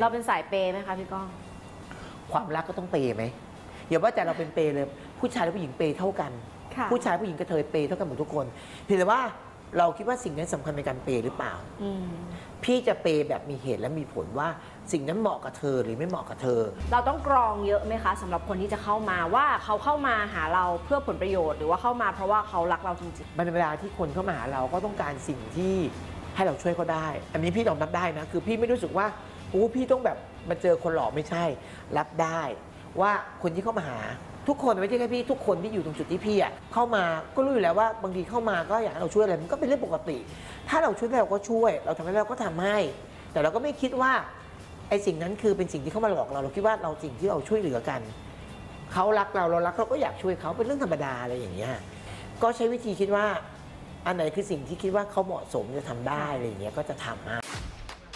เราเป็นสายเปย์ไหมคะพี่ก้อง ความรักก็ต้องเปย์ไหมอย่าว่าแต่เราเป็นเปย์เลย ผู้ชายและผู้หญิงเปย์เท่ากัน ค่ะ ผู้ชายผู้หญิงกระเทยเปย์เท่ากันหมดทุกคนเพียงแต่ว่าเราคิดว่าสิ่งนั้นสำคัญในการเปย์หรือเปล่า อืมพี่จะเปย์แบบมีเหตุและมีผลว่าสิ่งนั้นเหมาะกับเธอหรือไม่เหมาะกับเธอ เราต้องกรองเยอะไหมคะสำหรับคนที่จะเข้ามาว่าเขาเข้ามาหาเราเพื่อผลประโยชน์หรือว่าเข้ามาเพราะว่าเขารักเราจริง มันเป็นเวลาที่คนเข้ามาหาเราก็ต้องการสิ่งที่ให้เราช่วยเขาได้ อันนี้พี่ยอมรับได้นะ คือพี่ไม่รู้สึกว่าโอ้พี่ต้องแบบมาเจอคนหล่อไม่ใช่ รับได้ ว่าคนที่เข้ามาหา ทุกคนไม่ใช่แค่พี่ทุกคนที่อยู่ตรงจุดที่พี่อะเข้ามาก็รู้อยู่แล้วว่าบางทีเข้ามาก็อยากให้เราช่วยอะไรมันก็เป็นเรื่องปกติ ถ้าเราช่วยได้เราก็ช่วย เราทำให้เราก็ทำให้ แต่เราก็ไม่คิดว่าไอ้สิ่งนั้นคือเป็นสิ่งที่เข้ามาหลอกเราเราคิดว่าเราสิ่งที่เราช่วยเหลือกัน เขารักเราเรารักเขาก็อยากช่วยเขาเป็นเรื่องธรรมดาอะไรอย่างเงี้ยก็ใช้วิธีคิดว่า อันไหนคือสิ่งที่คิดว่าเขาเหมาะสมจะทำได้อะไรอย่างเงี้ยก็จะทำให้